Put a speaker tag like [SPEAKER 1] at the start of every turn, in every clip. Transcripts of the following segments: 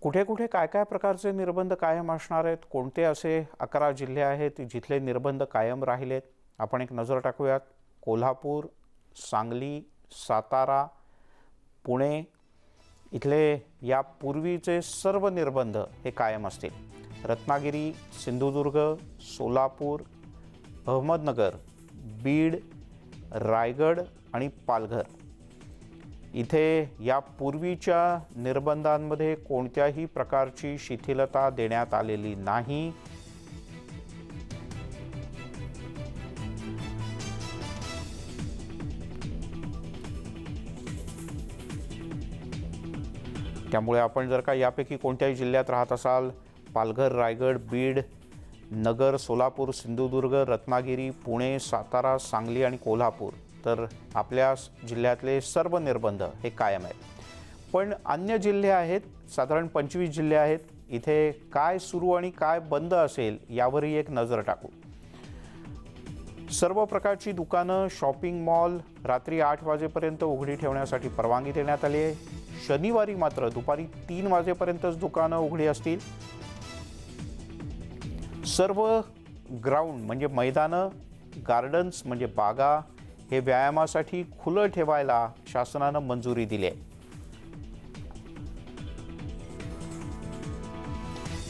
[SPEAKER 1] कुठे कुठे काय काय प्रकारचे निर्बंध कायम असणार आहेत? कोणते असे अकरा जिल्हे आहेत जिथले निर्बंध कायम राहिलेत? आपण एक नजर टाकूयात. कोल्हापूर सांगली सातारा पुणे इथले या पूर्वीचे सर्व निर्बंध हे कायम असतील. रत्नागिरी सिंधुदुर्ग सोलापूर अहमदनगर बीड रायगड आणि पालघर. इथे या पूर्वीच्या निर्बंधांमध्ये कोणत्याही प्रकारची शिथिलता देण्यात आलेली नाही. त्यामुळे आपण जर का यापैकी कोणत्याही जिल्ह्यात राहत असाल पालघर रायगड बीड नगर सोलापूर सिंधुदुर्ग रत्नागिरी पुणे सातारा सांगली आणि कोल्हापूर तर आपल्या जिल्ह्यातले सर्व निर्बंध हे कायम आहेत. पण अन्य जिल्हे आहेत साधारण पंचवीस जिल्हे आहेत इथे काय सुरू आणि काय बंद असेल यावरही एक नजर टाकू. सर्व प्रकारची दुकानं शॉपिंग मॉल रात्री आठ वाजेपर्यंत उघडी ठेवण्यासाठी परवानगी देण्यात आली आहे. शनिवारी मात्र दुपारी तीन वाजेपर्यंतच दुकानं उघडी असतील. सर्व ग्राउंड म्हणजे मैदानं गार्डन्स म्हणजे बागा हे व्यायामासाठी खुलं ठेवायला शासनानं मंजुरी दिली आहे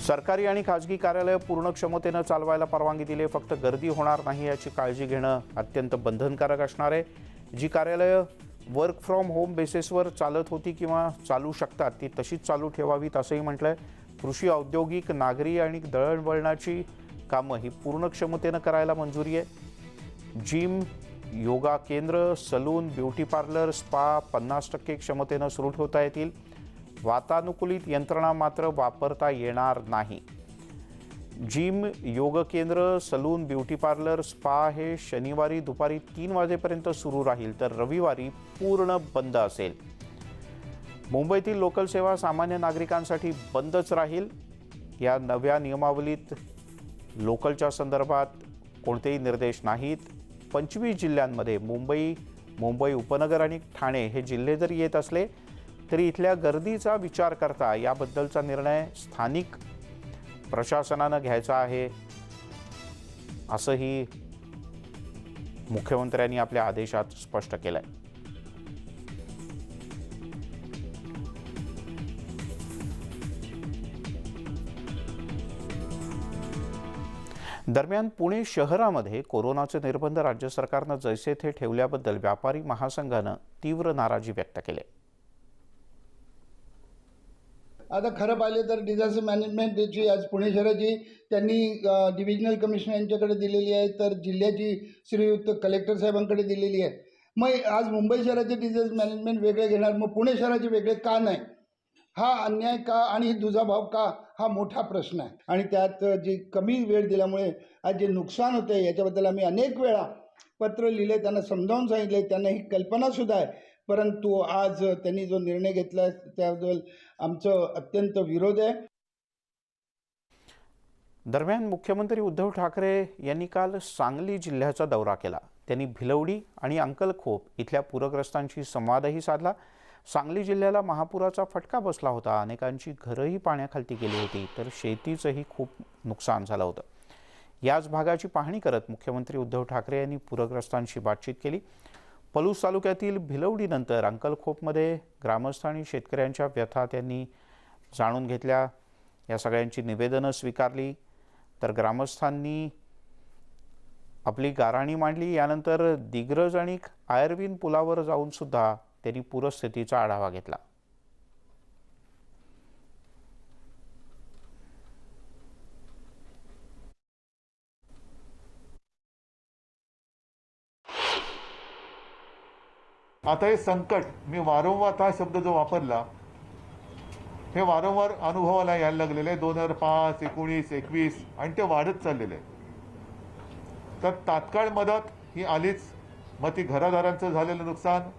[SPEAKER 1] सरकारी आणि खाजगी कार्यालय पूर्ण क्षमतेनं चालवायला परवानगी दिली आहे. फक्त गर्दी होणार नाही याची काळजी घेणं अत्यंत बंधनकारक असणार आहे. जी कार्यालयं वर्क फ्रॉम होम बेसिसवर चालत होती किंवा चालू शकतात ती तशीच चालू ठेवावीत असंही म्हटलं आहे कृषी औद्योगिक नागरी आणि दळणवळणाची कामं ही पूर्ण क्षमतेनं करायला मंजुरी आहे. जिम योगा केंद्र सलून ब्युटी पार्लर स्पा पन्नास टक्के क्षमतेनं सुरू ठेवता येतील. वातानुकूलित यंत्रणा मात्र वापरता येणार नाही. जिम योग केंद्र सलून ब्युटी पार्लर स्पा हे शनिवारी दुपारी तीन वाजेपर्यंत सुरू राहील तर रविवारी पूर्ण बंद असेल. मुंबईतील लोकल सेवा सामान्य नागरिकांसाठी बंदच राहील. या नव्या नियमावलीत लोकलच्या संदर्भात कोणतेही निर्देश नाहीत. पंचवीस जिल्ह्यांमध्ये मुंबई मुंबई उपनगर आणि ठाणे हे जिल्हे जरी येत असले तरी इथल्या गर्दीचा विचार करता याबद्दलचा निर्णय स्थानिक प्रशासनानं घ्यायचा आहे असंही मुख्यमंत्र्यांनी आपल्या आदेशात स्पष्ट केलं आहे दरम्यान पुणे शहरामध्ये कोरोनाचे निर्बंध राज्य सरकारनं जैसे थे ठेवल्याबद्दल व्यापारी महासंघानं तीव्र नाराजी व्यक्त केली आहे.
[SPEAKER 2] आता खरं पाहिलं तर डिझास्टर मॅनेजमेंटची आज पुणे शहराची त्यांनी डिव्हिजनल कमिशनर यांच्याकडे दिलेली आहे तर जिल्ह्याची श्रीयुक्त कलेक्टर साहेबांकडे दिलेली आहे मग आज मुंबई शहराचे डिझास्टर मॅनेजमेंट वेगळे घेणार मग पुणे शहराचे वेगळे का नाही हा अन्याय का आणि दुजाभाव का हा मोठा प्रश्न आहे. आणि त्यात जे कमी वेळ दिल्यामुळे आज जे नुकसान होते याच्याबद्दल आम्ही अनेक वेळा पत्र लिहिले त्यांना समजावून सांगितले त्यांना ही कल्पनासुद्धा आहे. परंतु आज त्यांनी जो निर्णय घेतला त्याबद्दल आमचं अत्यंत विरोध आहे.
[SPEAKER 1] दरम्यान मुख्यमंत्री उद्धव ठाकरे यांनी काल सांगली जिल्ह्याचा दौरा केला. त्यांनी भिलवडी आणि अंकलखोप इथल्या पूरग्रस्तांशी संवादही साधला. सांगली जिल्ह्याला महापुराचा फटका बसला होता. अनेकांची घरंही पाण्याखालती गेली होती तर शेतीचंही खूप नुकसान झालं होतं. याच भागाची पाहणी करत मुख्यमंत्री उद्धव ठाकरे यांनी पूरग्रस्तांशी बातचीत केली. पलूस तालुक्यातील भिलवडीनंतर अंकलखोपमध्ये ग्रामस्थ आणि शेतकऱ्यांच्या व्यथा त्यांनी जाणून घेतल्या. या सगळ्यांची निवेदनं स्वीकारली. तर ग्रामस्थांनी आपली गाराणी मांडली. यानंतर दिग्रज आणि आयर्विन पुलावर जाऊन सुद्धा त्यांनी पूरस्थितीचा आढावा घेतला.
[SPEAKER 3] आता हे संकट मी वारंवार हा शब्द जो वापरला हे वारंवार अनुभवाला यायला लागलेले आहे. दोन हजार पाच एकोणीस एकवीस आणि ते वाढत चाललेले आहे. तर तात्काळ मदत ही आलीच. मग ती घरादारांचं झालेलं नुकसान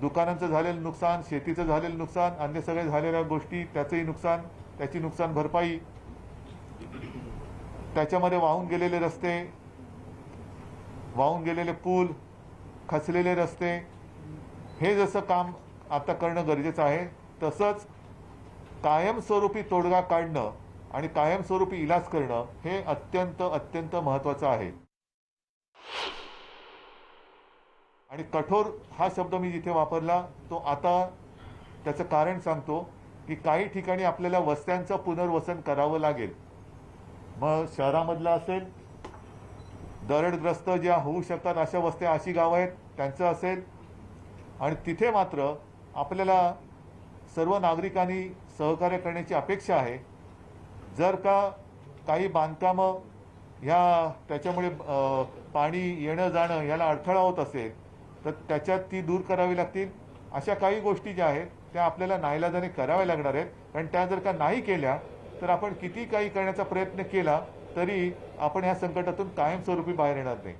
[SPEAKER 3] दुकानांचं झालेलं नुकसान शेतीचं झालेलं नुकसान अन्य सगळे झालेल्या गोष्टी त्याचंही नुकसान त्याची नुकसान भरपाई त्याच्यामध्ये वाहून गेलेले रस्ते वाहून गेलेले पूल खचलेले रस्ते हे जसं काम आता करणं गरजेचं आहे तसंच कायमस्वरूपी तोडगा काढणं आणि कायमस्वरूपी इलाज करणं हे अत्यंत अत्यंत महत्त्वाचं आहे. आणि कठोर हा शब्द मी जिथे वापरला तो आता त्याचं कारण सांगतो की काही ठिकाणी आपल्याला वस्त्यांचं पुनर्वसन करावं लागेल. मग शहरामधलं असेल दरडग्रस्त ज्या होऊ शकतात अशा वस्त्या अशी गावं आहेत त्यांचं असेल. आणि तिथे मात्र आपल्याला सर्व नागरिकांनी सहकार्य करण्याची अपेक्षा आहे. जर का काही बांधकामं ह्या त्याच्यामुळे पाणी येणं जाणं याला अडथळा होत असेल तर त्याच्यात ती दूर करावी लागतील. अशा काही गोष्टी ज्या आहेत त्या आपल्याला नाईलाजाने कराव्या लागणार आहेत. कारण त्या जर का नाही केल्या तर आपण किती काही करण्याचा प्रयत्न केला तरी आपण ह्या संकटातून कायमस्वरूपी बाहेर येणार नाही.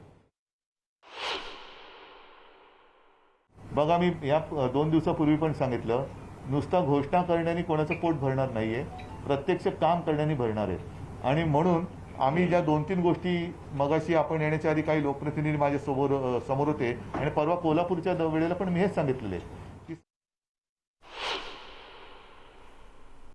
[SPEAKER 3] बघा मी या दोन दिवसापूर्वी पण सांगितलं नुसता घोषणा करण्याने कोणाचं पोट भरणार नाहीये. प्रत्यक्ष काम करण्याने भरणार आहे आणि म्हणून आम्ही ज्या दोन तीन गोष्टी मगाशी आपण येण्याच्या आधी काही लोकप्रतिनिधी माझ्यासमोर समोर होते आणि परवा कोल्हापूरच्या द- वेळेला पण मी हेच सांगितलेले.